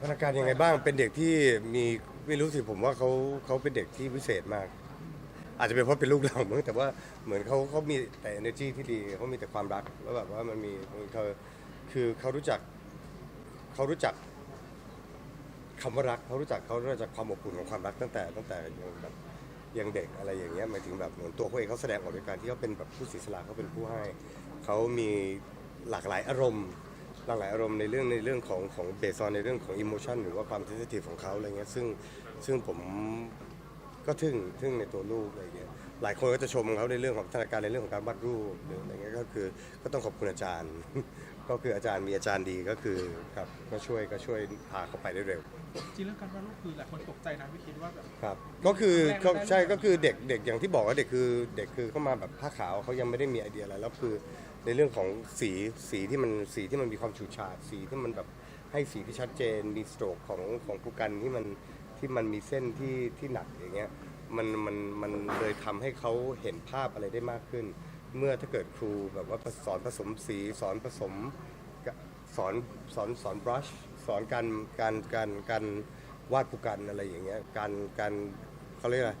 พัฒนาการยังไงบ้างเป็นเด็กที่มีไม่รู้สิผมว่าเขาเขาเป็นเด็กที่พิเศษมาก อาจจะเป็นเพราะเป็นลูกเราเมั้งแต่ว่าเหมือนเขาเขามีแต่ energy ที่ดีเขามีแต่ความรักแล้วแบบว่ามันมีเขาคือเขารู้จักเขารู้จักคำว่ารักเขารู้จักเขารู้จักความอบอุ่นของความรักตั้งแต่ตั้งแต่ยังแบบยังเด็กอะไรอย่างเงี้ยหมายถึงแบบเหมือนตัวเขาเองเขาแสดงออกด้วยการที่เขาเป็นแบบผู้เสียสละเขาเป็นผู้ให้เขามีหลากหลายอารมณ์ หลากหลายอารมณ์ในเรื่องในเรื่องของของเบสซอนในเรื่องของอิโมชันหรือว่าความเซนซิทีฟของเขาอะไรเงี้ยซึ่งซึ่งผมก็ทึ่งทึ่งในตัวลูกอะไรเงี้ยหลายคนก็จะชมเขาในเรื่องของพัฒนาการในเรื่องของการวาดรูปหรืออะไรเงี้ยก็คือก็ต้องขอบคุณอาจารย์ก็คืออาจารย์มีอาจารย์ดีก็คือครับก็ช่วยก็ช่วยพาเขาไปได้เร็ว จริงเรื่องการวาดรูปคือหลายคนตกใจนะไม่คิดว่าแบบ ครับก็คือแรกๆก็ได้ใช่เลยก็คือเด็กเด็กอย่างที่บอกว่าเด็กคือเด็กคือเข้ามาแบบผ้าขาวเขายังไม่ได้มีไอเดียอะไรแล้วคือในเรื่องของสีสีที่มันสีที่มันมีความฉูดฉาดสีที่มันแบบให้สีที่ชัดเจนมีสโตรกของของผู้กันที่มันที่มันมีเส้นที่ที่หนักอย่างเงี้ยมันมันมันเลยทำให้เขาเห็นภาพอะไรได้มากขึ้น เมื่อถ้าเกิดครูแบบว่าสอนผสมสีสอนผสมสอนสอนสอนบรัชสอนการการการการวาดผูกันอะไรอย่างเงี้ยการการเขาเรียกอะไร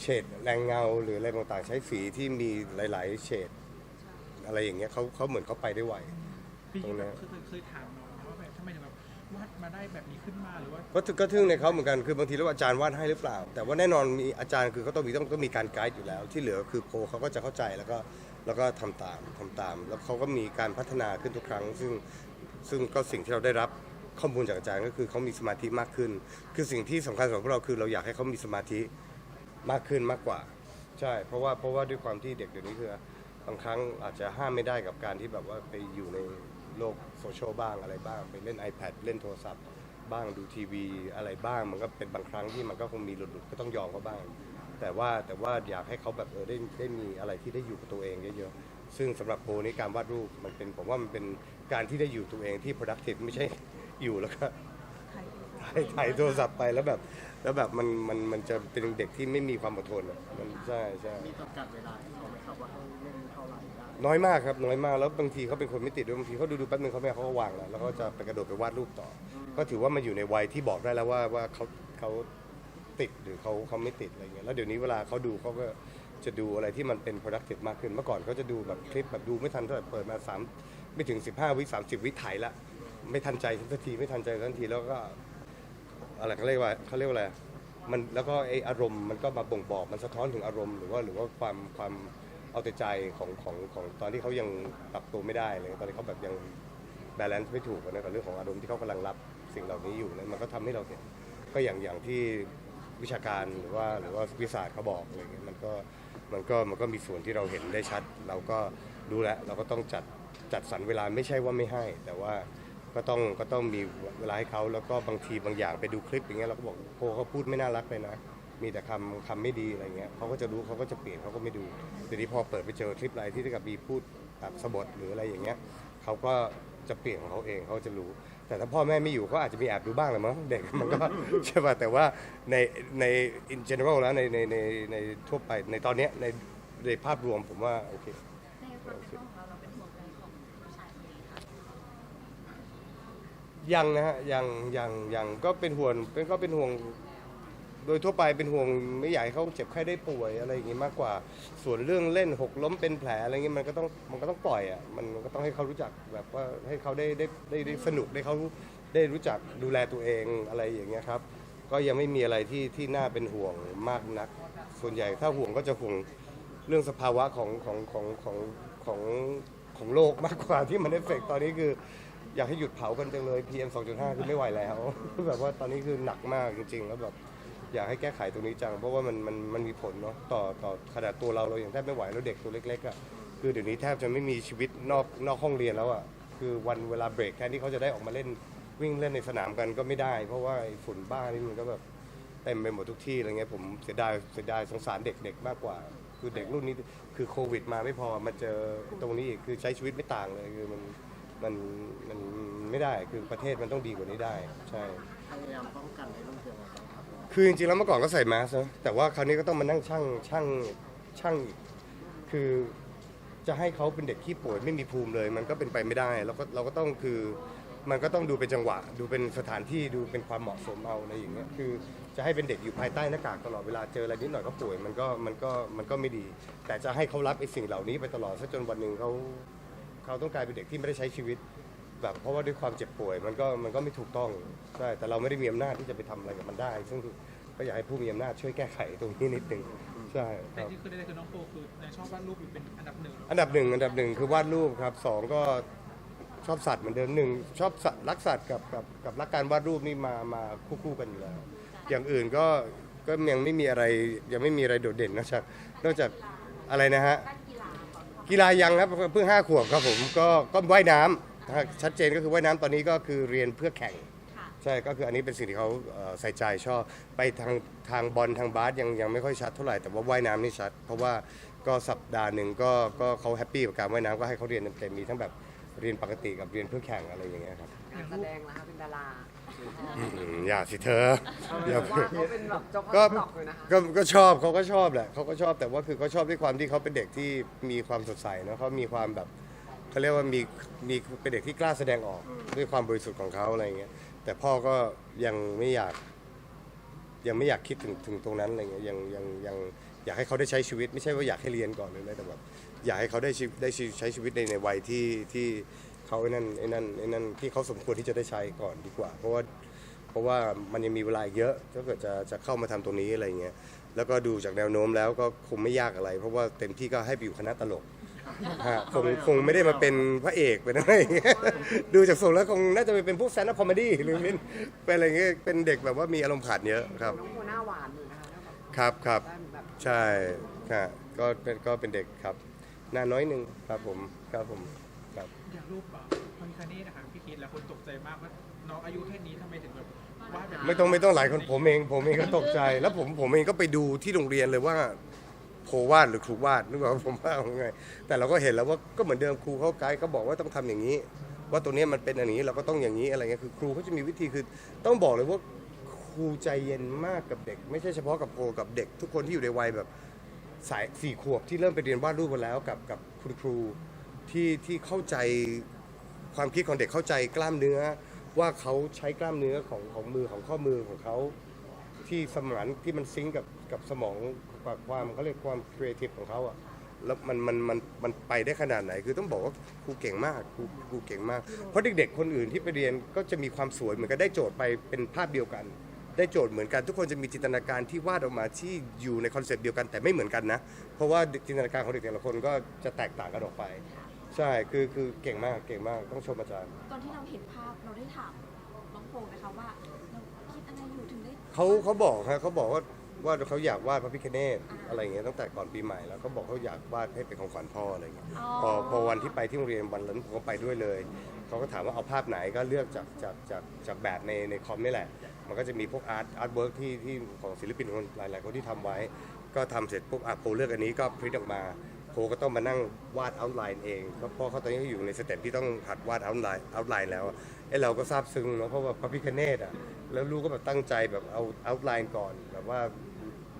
เฉดแรงเงาหรืออะไรต่างๆ ใช้สีที่มีหลาย ๆ เฉดอะไรอย่างเงี้ยเขาเขาเหมือนเขาไปได้ไว พี่ตรงนั้น เคยเคยถามน้อง วาดมาได้แบบนี้ขึ้นมาหรือว่าก็ก็ทึ่งในเขาเหมือนกันคือบางทีแล้วอาจารย์วาดให้หรือเปล่า แต่ว่าแน่นอนมีอาจารย์คือเขาต้องมีต้องต้องมีการไกด์อยู่แล้ว ที่เหลือคือโปรเขาก็จะเข้าใจแล้วก็แล้วก็ทำตามทำตาม แล้วเขาก็มีการพัฒนาขึ้นทุกครั้ง ซึ่งซึ่งก็สิ่งที่เราได้รับข้อมูลจากอาจารย์ก็คือเขามีสมาธิมากขึ้น คือสิ่งที่สำคัญสำหรับพวกเราคือเราอยากให้เขามีสมาธิมากขึ้นมากกว่า ใช่ เพราะว่าเพราะว่าด้วยความที่เด็กเดี๋ยวนี้คือบางครั้งอาจจะห้ามไม่ได้กับการที่แบบว่าไปอยู่ใน โลกโซเชียลบ้างอะไรบ้าง ไปเล่น iPad เล่นโทรศัพท์ บ้างดูทีวีอะไรบ้าง มันก็เป็นบางครั้งที่มันก็คงมีหลุดๆก็ต้องยอมเขาบ้าง แต่ว่าแต่ว่าอยากให้เขาแบบเออได้ได้มีอะไรที่ได้อยู่กับตัวเองเยอะๆซึ่งสำหรับโบนี่การวาดรูปมันเป็นผมว่ามันเป็นการที่ได้อยู่ตัวเองที่ productive ไม่ใช่อยู่แล้วก็ถ่ายถ่ายโทรศัพท์ไปแล้วแบบ แล้วแบบมันมันมันจะเป็นเด็กที่ไม่มีความอดทนอะมันใช่ใช่มีจำกัดเวลาที่เขาไหมครับว่าเล่นเท่าไหร่ น้อยมากครับน้อยมากแล้วบางทีเขาเป็นคนไม่ติดด้วยบางทีเขาดูดูแป๊บนึงเขาไม่เอาเขาก็วางแล้วแล้วก็จะไปกระโดดไปวาดรูปต่ออก็ถือว่ามันอยู่ในวัยที่บอกได้แล้วว่าว่าเขาเขาติดหรือเขาเขาไม่ติดอะไรเงี้ยแล้วเดี๋ยวนี้เวลาเขาดูเขาก็จะดูอะไรที่มันเป็น productive มากขึ้นเมื่อก่อนเขาจะดูแบบคลิปแบบดูไม่ทันเท่าไหร่เปิดมาสามไม่ถึง 15 วิ30 วิถ่ายละไม่ทันใจทันทีไม่ทันใจทันทีแล้วก็อะไรเขาเรียกว่าเขาเรียกว่าอะไรมันแล้วก็ไออารมณ์มันก็มาบ่งบอกมันสะท้อนถึงอารมณ์หรือว่าหรือว่าความความ เอาแต่ใจของของของตอนที่เขายังปรับตัวไม่ได้เลยตอนที่เขาแบบยังบาลานซ์ไม่ถูกนะกับเรื่องของอารมณ์ที่เขากำลังรับสิ่งเหล่านี้อยู่นะมันก็ทำให้เราเห็นก็อย่างอย่างที่วิชาการหรือว่าหรือว่าวิทยาศาสตร์เขาบอกอะไรเงี้ยมันก็มันก็มันก็มีส่วนที่เราเห็นได้ชัด เราก็รู้แลเราก็ต้องจัดจัดสรรเวลาไม่ใช่ว่าไม่ให้ แต่ว่าก็ต้องก็ต้องมีเวลาให้เขาแล้วก็บางทีบางอย่างไปดูคลิปอย่างเงี้ยเราก็บอกโอ้เขาพูดไม่น่ารักเลยนะ มีแต่คำคำไม่ดีอะไรเงี้ยเขาก็จะรู้เขาก็จะเปลี่ยนเขาก็ไม่ดูทีนี้พอเปิดไปเจอคลิปอะไรที่กับมีพูดแบบสะบดหรืออะไรอย่างเงี้ยเขาก็จะเปลี่ยนของเขาเองเขาจะรู้ แต่ถ้าพ่อแม่ไม่อยู่ก็อาจจะมีแอบดูบ้างแหละมั้งเด็กมันก็ใช่ป่ะแต่ว่าในใน in general แล้วในในในในทั่วไปในตอนเนี้ยในในภาพรวมผมว่าโอเคในความเป็นพ่อของเราเราเป็นห่วงอะไรของผู้ชายคนนี้คะยังนะฮะยังยังยังก็เป็นห่วงเป็นก็เป็นห่วง โดยทั่วไปเป็นห่วงไม่อยากให้เขาเจ็บไข้ได้ป่วยอะไรอย่างงี้มากกว่า ส่วนเรื่องเล่นหกล้มเป็นแผลอะไรเงี้ยมันก็ต้องมันก็ต้องปล่อยอะมันก็ต้องให้เขารู้จักแบบว่าให้เขาได้ได้ได้ได้สนุกได้เขาได้รู้จักดูแลตัวเองอะไรอย่างเงี้ยครับ ก็ยังไม่มีอะไรที่ที่น่าเป็นห่วงมากนัก ส่วนใหญ่ถ้าห่วงก็จะห่วงเรื่องสภาวะของของของของของของโลกมากกว่าที่มันเอฟเฟกต์ตอนนี้คือ อยากให้หยุดเผากันจังเลย PM 2.5 คือไม่ไหวแล้ว แบบว่าตอนนี้คือหนักมากจริงๆ แล้วแบบ อยากให้แก้ไขตรงนี้จัง เพราะว่ามันมันมันมีผลเนาะต่อต่อขนาดตัวเราเราอย่างแทบไม่ไหวแล้วเด็กตัวเล็กๆอะคือเดี๋ยวนี้แทบจะไม่มีชีวิตนอกนอกห้องเรียนแล้วอะคือวันเวลาเบรกแทนที่เขาจะได้ออกมาเล่นวิ่งเล่นในสนามกันก็ไม่ได้ เพราะว่าฝุ่นบ้านี่มันก็แบบเต็มไปหมดทุกที่อะไรเงี้ยผมเสียดายเสียดายสงสารเด็กๆมากกว่า คือเด็กรุ่นนี้คือโควิด มาไม่พอมาเจอตรงนี้อีกคือใช้ชีวิตไม่ต่างเลยคือมันมันมันไม่ได้คือประเทศมันต้องดีกว่านี้ได้ ใช่พยายามป้องกันในเรื่องเกี่ยวกับ คือจริงๆแล้วเมื่อก่อนก็ใส่แมสนะแต่ว่าคราวนี้ก็ต้องมานั่งช่างช่างช่างอีกคือจะให้เขาเป็นเด็กขี้ป่วยไม่มีภูมิเลย มันก็เป็นไปไม่ได้ แล้วก็เราก็ต้องคือมันก็ต้องดูเป็นจังหวะ ดูเป็นสถานที่ดูเป็นความเหมาะสมเอาอะไรอย่างเงี้ยคือจะให้เป็นเด็กอยู่ภายใต้หน้ากากตลอดเวลาเจออะไรนิดหน่อยก็ป่วยมันก็มันก็มันก็ไม่ดี แต่จะให้เขารับไอ้สิ่งเหล่านี้ไปตลอดซะจนวันหนึ่งเขาเขาต้องกลายเป็นเด็กที่ไม่ได้ใช้ชีวิต แบบเพราะว่าด้วยความเจ็บป่วยมันก็มันก็ไม่ถูกต้องใช่แต่เราไม่ได้มีอำนาจที่จะไปทำอะไรกับมันได้ ซึ่งก็อยากให้ผู้มีอำนาจช่วยแก้ไขตรงนี้นิดนึงใช่คแต่รับ ที่คือได้คือน้องโฟคือในชอบวาดรูปอยู่เป็นอันดับหนึ่งอันดับหนึ่งอันดับหนึ่งคือวาดรูปครับสองก็ชอบสัตว์เหมือนเดิมหนึ่งชอบสัตว์รักสัตว์กับกับกับรักการวาดรูปนี่มามาคู่คู่กันอยู่แล้ว อย่างอื่นก็ก็ยังไม่มีอะไรยังไม่มีอะไรโดดเด่นนอกจากนอกจากอะไรนะฮะด้านกีฬาก่อนกีฬายังครับเพิ่งห้าขวบครับผมก็ก็ว่ายน้ำ ถ้าชัดเจนก็คือว่ายน้ำตอนนี้ก็คือเรียนเพื่อแข่ง ค่ะ ใช่ก็คืออันนี้เป็นสิ่งที่เขาเอ่อใส่ใจชอบไปทางทางบอลทางบาสยังยังไม่ค่อยชัดเท่าไหร่แต่ว่าว่ายน้ำนี่ชัด เพราะว่าก็สัปดาห์หนึ่งก็ก็เขาแฮปปี้กับการว่ายน้ำก็ให้เขาเรียนเต็มๆมีทั้งแบบเรียนปกติกับเรียนเพื่อแข่งอะไรอย่างเงี้ยครับการแสดงนะคะเป็นดาราอืมอย่าสิเธออย่าว่าเขาเป็นแบบเจ้าก็พ่อตอกเลยนะคะก็ก็ชอบเขาก็ชอบแหละเขาก็ชอบแต่ว่าคือเขาชอบด้วยความที่เขาเป็นเด็กที่มีความสดใสเนอะเขามีความแบบ เขาเรียกว่ามีมีเป็นเด็กที่กล้าแสดงออกด้วยความบริสุทธิ์ของเขาอะไรอย่างเงี้ยแต่พ่อก็ยังไม่อยาก ยังไม่อยากคิดถึงถึงตรงนั้นอะไรเงี้ยยังยังยังอยากให้เขาได้ใช้ชีวิต ไม่ใช่ว่าอยากให้เรียนก่อนเลยนะแต่แบบอยากให้เขาได้ชีวิตได้ชีวิตใช้ชีวิตในในวัยที่ที่เขาไอ้นั่นไอ้นั่นไอ้นั่นที่เขาสมควรที่จะได้ใช้ก่อนดีกว่า เพราะว่าเพราะว่ามันยังมีเวลาอีกเยอะถ้าเกิดจะจะเข้ามาทำตรงนี้อะไรเงี้ยแล้วก็ดูจากแนวโน้มแล้วก็คงไม่ยากอะไร เพราะว่าเต็มที่ก็ให้ไปอยู่คณะตลก ฮะคงคงไม่ได้มาเป็นพระเอกเป็นอะไรอย่างเงี้ยดูจากทรงแล้วคงน่าจะไปเป็นพวกแซนด์คอมเมดี้หรือเป็นเป็นอะไรเงี้ยเป็นเด็กแบบว่ามีอารมณ์ขันเยอะครับ น้องโมหน้าหวานอยู่นะคะถ้าแบบครับครับได้แบบใช่ค่ะก็เป็นก็เป็นเด็กครับ หน้าน้อยหนึ่งครับผมครับผมครับ อย่างรูปอะพระพิคเนตนะคะพี่คิดแล้วคนตกใจมากว่าน้องอายุแค่นี้ทำไมถึงแบบวาดแบบนี้ไม่ต้องไม่ต้องหลายคนผมเองผมเองก็ตกใจ แล้วผมผมเองก็ไปดูที่โรงเรียนเลยว่า โพวาดหรือครูวาดนึกว่าผมว่าไงแต่เราก็เห็นแล้วว่าก็เหมือนเดิมครูเขาไกด์ก็บอกว่าต้องทำอย่างนี้ ว่าตัวนี้มันเป็นอย่างนี้เราก็ต้องอย่างนี้อะไรเงี้ยคือครูเขาจะมีวิธีคือต้องบอกเลยว่าครูใจเย็นมากกับเด็ก ไม่ใช่เฉพาะกับโพกับเด็ก ทุกคนที่อยู่ในวัยแบบสายสี่ขวบที่เริ่มไปเรียนวาดรูปกันแล้วกับกับคุณครูที่ที่เข้าใจความคิดของเด็กเข้าใจกล้ามเนื้อ ว่าเขาใช้กล้ามเนื้อของของมือของข้อมือของเขาที่สมานที่มันซิงกับกับสมอง ความเขาเรียกความครีเอทีฟของเขาอะแล้วมันมันมันมันไปได้ขนาดไหน คือต้องบอกว่าครูเก่งมากครูครูเก่งมาก เพราะเด็กๆ คนอื่นที่ไปเรียนก็จะมีความสวยเหมือนกันได้โจทย์ไปเป็นภาพเดียวกัน ได้โจทย์เหมือนกัน ทุกคนจะมีจินตนาการที่วาดออกมาที่อยู่ในคอนเซปต์เดียวกันแต่ไม่เหมือนกันนะ เพราะว่าจินตนาการของเด็กแต่ละคนก็จะแตกต่างกันออกไป ใช่คือคือเก่งมากเก่งมากต้องชมอาจารย์ ตอนที่เราเห็นภาพเราได้ถามน้องโฟไหมคะว่าเราคิดอะไรอยู่ถึงได้เขาเขาบอกฮะเขาบอกว่า ว่าเขาอยากวาดพระพิฆเนศอะไรอย่างเงี้ยตั้งแต่ก่อนปีใหม่แล้วเขาบอกเขาอยากวาดให้เป็นของขวัญพ่ออะไรอย่างเงี้ยพอพอวันที่ไปที่โรงเรียนวันนั้นผมก็ไปด้วยเลยเขาก็ถามว่าเอาภาพไหนก็เลือกจากจากจากจากแบบในในคอมนี่แหละ มันก็จะมีพวกอาร์ตอาร์ตเวิร์กที่ที่ของศิลปินคนหลาย ๆ คนที่ทำไว้ ก็ทำเสร็จปุ๊บอะโพเลือกอันนี้ก็พริ้นออกมาโพก็ต้องมานั่งวาดเอาท์ไลน์เองเพราะพ่อเขาตอนนี้เขาอยู่ในสเต็ปที่ต้องหัดวาดเอาท์ไลน์เอาท์ไลน์แล้วไอ้เราก็ซาบซึ้งเนาะเพราะว่าพระพิฆเนศอะแล้วลูกก็แบบตั้งใจแบบเอาเอาท์ไลน์ก่อนแบบว่า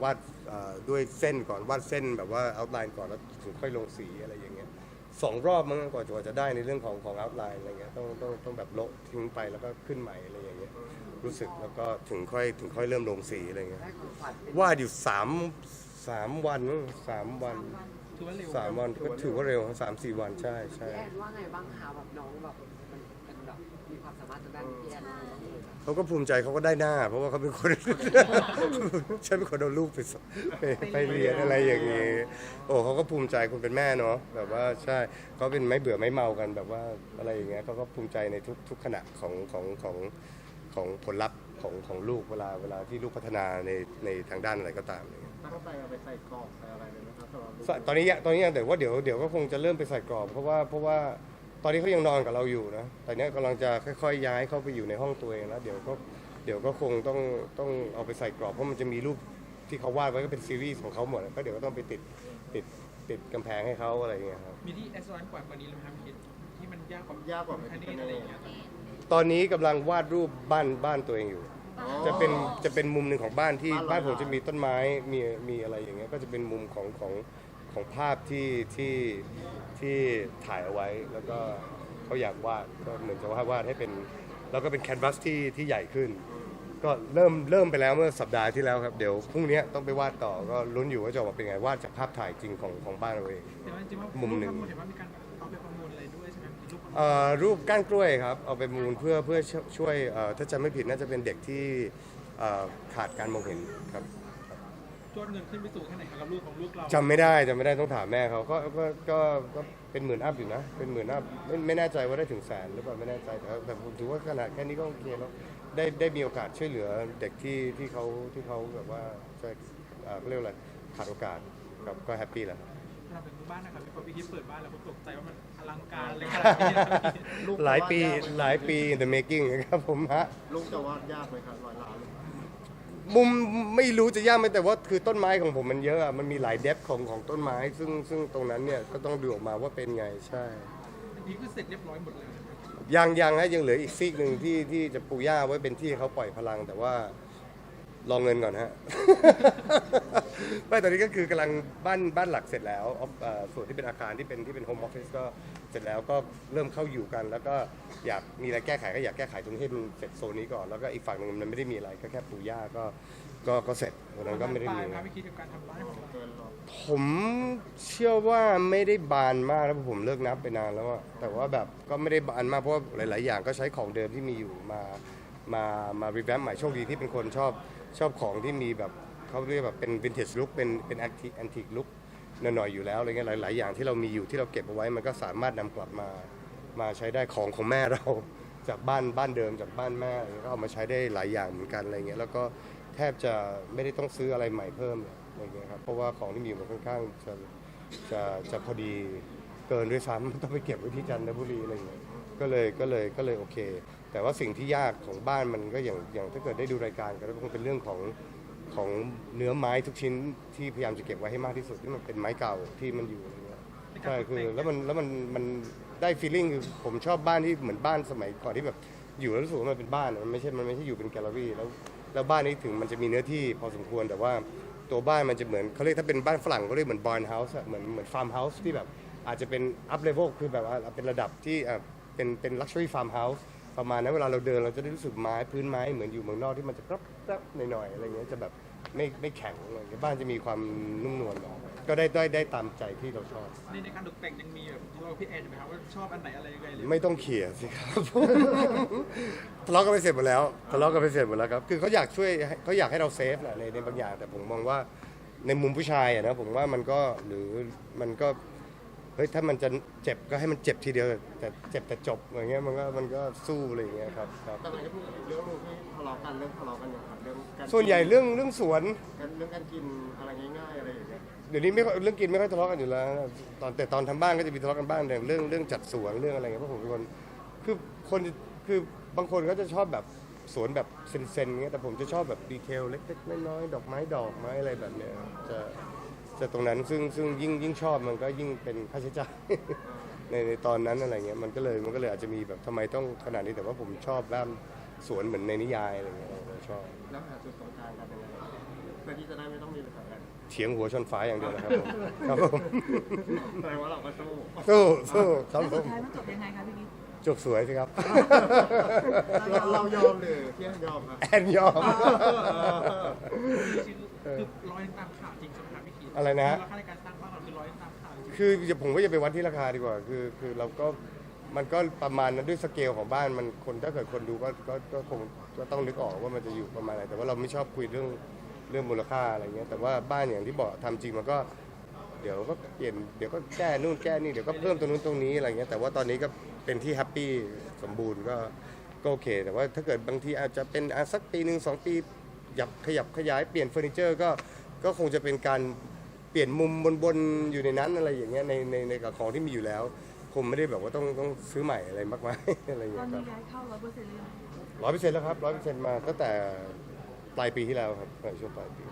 วาดเอ่อด้วยเส้นก่อนวาดเส้นแบบว่าเอาท์ไลน์ก่อนแล้วถึงค่อยลงสีอะไรอย่างเงี้ยสองรอบมั้งกว่ากว่าจะได้ในเรื่องของของเอาท์ไลน์อะไรเงี้ยต้องต้องต้องแบบโละทิ้งไปแล้วก็ขึ้นใหม่อะไรอย่างเงี้ยรู้สึกแล้วก็ถึงค่อยถึงค่อยเริ่มลงสีอะไรเงี้ยได้ของขวัญเป็นวาดอยู่สามสามวันมั้งสามวันถือว่าเร็วสามวันก็ถือว่าเร็วสามสี่วันใช่ใช่พี่แอนว่าไงบ้างคะแบบน้องแบบมันเป็นแบบมีความสามารถทางด้านพี่แอนบ้างไหม เขาก็ภูมิใจเขาก็ได้หน้า เพราะว่าเขาเป็นคน ฉันเป็นคนเอาลูกไปสไปไปเรียนอะไรอย่างงี้โอ้เขาก็ภูมิใจคุณเป็นแม่เนาะแบบว่าใช่เขาเป็นไม่เบื่อไม่เมากันแบบว่าอะไรอย่างเงี้ยเขาก็ภูมิใจในทุกทุกขณะของของของของผลลัพธ์ของของลูกเวลาเวลาที่ลูกพัฒนาในในทางด้านอะไรก็ตามอะไรเงี้ยตั้งใจเอาไปใส่กรอบใส่อะไรเลยนะครับสำหรับลูกใส่ตอนนี้ยังตอนนี้ยังแต่ว่าเดี๋ยวเดี๋ยวก็คงจะเริ่มไปใส่กรอบเพราะว่าเพราะว่า ตอนนี้เขายังนอนกับเราอยู่นะแต่เนี้ยกำลังจะค่อยๆ ย้ายเข้าไปอยู่ในห้องตัวเองแล้วเดี๋ยวก็เดี๋ยวก็คงต้องต้องเอาไปใส่กรอบเพราะมันจะมีรูปที่เขาวาดไว้ก็เป็นซีรีส์ของเขาหมดก็เดี๋ยวก็ต้องไปติดติดติดกำแพงให้เขาอะไรอย่างเงี้ยครับมีที่แอสวานกว่ากว่านี้เลยไหมครับพี่คิดที่มันยากกว่ายากกว่าพพระระพิพิคฆเนเนศตอะไรอย่างเงี้ยตอนนี้กำลังวาดรูปบ้านบ้านตัวเองอยู่อ๋อจะเป็นจะเป็นมุมหนึ่งของบ้านที่บ้านบ้านเราผมจะมีต้นไม้มีมีอะไรอย่างเงี้ยก็จะเป็นมุมของของ ของภาพที่ที่ที่ถ่ายเอาไว้แล้วก็กเขาอยากวาดก็เหมือนจะวาดวาดให้เป็น แล้วก็เป็นแคนวาสที่ที่ใหญ่ขึ้น ก็เริ่มเริ่มไปแล้วเมื่อสัปดาห์ที่แล้วครับเดี๋ยวพรุ่งนี้ต้องไปวาดต่อก็ลุ้นอยู่ว่าจะออกมาเป็นไงวาดจากภาพถ่ายจริงของของบ้านเราเอง แต่ว่าจริงๆว่ามุมหนึ่งรูปทั้งหมดเห็นว่ามีการเอาไปประมูลอะไรด้วยใช่ไหมมีรูปประมูลเอ่อรูปก้านกล้วยครับ เอาไปมูลเพื่อเพื่อช่วยเอ่อถ้าจำไม่ผิดน่าจะเป็นเด็กที่เอ่อขาดการมองเห็นครับ ยอดเงินขึ้นไปสู่แค่ไหนครับกับลูกของลูกเราจำไม่ได้จำไม่ได้ต้องถามแม่เขาก็ก็ก็ก็เป็นหมื่นอัพอยู่นะ เป็นหมื่นอัพไม่ไม่แน่ใจว่าได้ถึงแสนหรือเปล่าไม่แน่ใจแต่แต่ผมถือว่าขนาดแค่นี้ก็โอเคแล้วได้ได้มีโอกาสช่วยเหลือเด็กที่ที่เขาที่เขาแบบว่าจะเอ่อเขาเรียกว่าอะไรขาดโอกาสครับก็แฮปปี้แล้วเราเป็นบ้านนะครับพอพี่คิดเปิดบ้านแล้วผมตกใจว่ามันอลังการเลยขนาดนี้นะครับพี่ลูกหลายปีจะวดกไมหลายปี in the making นะครับผมฮะ ลูกจะวาดยากไหมครับร้อยล้าน มุมไม่รู้จะยากไหมแต่ว่าคือต้นไม้ของผมมันเยอะอะมันมีหลายเดฟของของต้นไม้ ซึ่งซึ่งตรงนั้นเนี่ยก็ต้องดูออกมาว่าเป็นไงใช่อันนี้คือเสร็จเรียบร้อยหมดเลยใช่ไหมยังยังฮะยังเหลืออีกซีกหนึ่งที่ที่จะปูย่าไว้เป็นที่ให้เขาปล่อยพลังแต่ว่าลองเงินก่อนฮะ ไม่ตอนนี้ก็คือกำลังบ้านบ้านหลักเสร็จแล้วออฟเอ่อส่วนที่เป็นอาคารที่เป็นที่เป็นโฮมออฟฟิศก็ เสร็จแล้วก็เริ่มเข้าอยู่กัน แล้วก็อยากมีอะไรแก้ไขก็อยากแก้ไขตรงที่ให้มันเสร็จโซนนี้ก่อนแล้วก็อีกฝั่งหนึ่งมันไม่ได้มีอะไรก็แค่ปูย่าก็ก็ก็เสร็จตรงนั้นก็ไม่ได้ปลามียอะไรครับพี่คิดกับการทำบ้านของเราเกินรอบผมเชื่อว่าไม่ได้บานมากแล้วผมเลิกนับไปนานแล้วอะแต่ว่าแบบก็ไม่ได้บานมากเพราะว่าหลาย ๆ อย่างก็ใช้ของเดิมที่มีอยู่มา มามารีแวมใหม่โชคดีที่เป็นคนชอบชอบของที่มีแบบเขาเรียกแบบเป็นวินเทจลุคเป็นเป็นแอนติแอนติกลุค หน่อยๆอยู่แล้วอะไรเงี้ยหลายๆ อย่างที่เรามีอยู่ที่เราเก็บเอาไว้มันก็สามารถนำกลับมามาใช้ได้ของของแม่เราจากบ้านบ้านเดิมจากบ้านแม่ก็เอามาใช้ได้หลายอย่างเหมือนกันอะไรเงี้ยแล้วก็แทบจะไม่ได้ต้องซื้ออะไรใหม่เพิ่มอะไรเงี้ยครับเพราะว่าของที่มีอยู่มันค่อนข้างจะจะจะพอดีเกินด้วยซ้ำต้องไปเก็บไว้ที่จันทบุรีอะไรเงี้ยก็เลยก็เลยก็เลยโอเค แต่ว่าสิ่งที่ยากของบ้านมันก็อย่างอย่างถ้าเกิดได้ดูรายการก็คงเป็นเรื่องของ ของเนื้อไม้ทุกชิ้นที่พยายามจะเก็บไว้ให้มากที่สุดที่มันเป็นไม้เก่าที่มันอยู่อะไรเงี้ยใช่คือแล้วมันแล้วมันมันได้ฟีลลิ่งคือผมชอบบ้านที่เหมือนบ้านสมัยก่อนที่แบบอยู่แล้วรู้สึกว่ามันเป็นบ้านอะมันไม่ใช่มันไม่ใช่อยู่เป็นแกลเลอรี่แล้วแล้วบ้านนี้ถึงมันจะมีเนื้อที่พอสมควรแต่ว่าตัวบ้านมันจะเหมือนเขาเรียกถ้าเป็นบ้านฝรั่งเขาเรียกเหมือนบ a ร์นเฮาส์เหมือนเหมือนฟาร์มเฮาส์ที่แบบอาจจะเป็นอัพเลเวลคือแบบว่าเป็นระดับที่อะเป็นเป็นลักชัวรี่ฟาร์มเฮาส์ ประมาณนั้นเวลาเราเดินเราจะได้รู้สึกไม้พื้นไม้เหมือนอยู่เมืองนอกที่มันจะกรับกรับหน่อยๆอะไรเงี้ยจะแบบไม่ไม่แข็งอะไรเงี้ยบ้านจะมีความนุ่มนวลหน่อยก็ได้ได้ได้ตามใจที่เราชอบ ในในการตกแต่งยังมีแบบเราพี่แอนไหมครับว่าชอบอันไหนอะไรยังไงหรือไม่ต้องเขี่ยสิครับ ทะเลาะกันไปเสร็จหมดแล้วทะเลาะกันไปเสร็จหมดแล้วครับคือเขาอยากช่วยเขาอยากให้เราเซฟแหละในในบางอย่างแต่ผมมองว่าในมุมผู้ชายอะนะผมว่ามันก็หรือมันก็ เฮ้ยถ้ามันจะเจ็บก็ให้มันเจ็บทีเดียวแต่เจ็บแต่จบอย่างเงี้ยมันก็มันก็สู้อะไรอย่างเงี้ยครับครับแต่มันก็มีเรื่องหนึงที่ทะเลาะกันเรื่องทะเลาะกันอย่างครับเรื่องการส่วนใหญ่เรื่องเรื่องสวน การเรื่องการกินอะไรง่ายๆอะไรอย่างเงี้ยเดี๋ยวนี้ไม่ค่อยเรื่องกินไม่ค่อยทะเลาะกันอยู่แล้วตอนแต่ตอนทำบ้านก็จะมีทะเลาะกันบ้างแต่เรื่องเรื่องจัดสวนเรื่องอะไรเงี้ยเพราะผมเป็นคนคือคนคือบางคนเขาจะชอบแบบสวนแบบเซนๆเงี้ยแต่ผมจะชอบแบบดีเทลเล็กๆน้อยๆดอกไม้ดอกไม้อะไรแบบเนี้ยจะ จะตรงนั้นซึ่งซึ่งยิ่งยิ่งชอบมันก็ยิ่งเป็นค่าใช้จ่าย ในในตอนนั้นอะไรเงี้ยมันก็เลยมันก็เลยอาจจะมีแบบทำไมต้องขนาดนี้แต่ว่าผมชอบบ้านสวนเหมือนในนิยายอะไรเงี้ยเราชอบแล้วหาจุดตรงกลางกันยังไงเพื่อที่จะได้ไม่ต้องมีปัญหากันเถียงหัวชนฟ้าอย่างเดียวนะครับผมครับผมแสดงว่าเราก็สู้สู้สู้ครับผสุดมท้ายมันจบยังไงคะพี่กิ๊ฟจบสวยสิครับ เราเรายอมหรือพี่แอนยอมครับ แอนยอม คือคือร้อยตามข่าวจริงใช่ ไหมครับพี่คิดอะไรนะฮะ ราคาในการสร้างบ้านเราคือร้อยตามข่าวจริงคืออย่าผมก็อย่าไปวัดที่ราคาดีกว่า คือคือเราก็มันก็ประมาณนั้นด้วยสเกลของบ้านมันคนถ้าเกิดคนดูก็ก็ก็คงก็ต้องนึกออกว่ามันจะอยู่ประมาณไหนแต่ว่าเราไม่ชอบคุยเรื่องเรื่องมูลค่าอะไรเงี้ยแต่ว่าบ้านอย่างที่บอกทำจริงมันก็ เดี๋ยวก็เปลี่ยนเดี๋ยวก็แก้นู่นแก้นี่เดี๋ยวก็เพิ่มตรงนู้นตรงนี้อะไรเงี้ยแต่ว่าตอนนี้ก็เป็นที่แฮปปี้สมบูรณ์ก็ก็โอเค แต่ว่าถ้าเกิดบางทีอาจจะเป็นอะสักปีหนึ่งสองปีหยับขยับขยายเปลี่ยนเฟอร์นิเจอร์ก็ก็คงจะเป็นการ เปลี่ยนมุมบนๆอยู่ในนั้นอะไรอย่างเงี้ยในในในกับของที่มีอยู่แล้ว คงไม่ได้แบบว่าต้องต้องซื้อใหม่อะไรมากมาย อะไรตเงี้อนยครันี้บย้ายเข้าร้อยเปอร์เซ็นต์เลยงร้อยเปอร์เซ็นต์แล้วครับร้อยเปอร์เซ็นต์มาตั้งแต่ปลายปีที่แล้วครับช่วงปลายปีแล้ว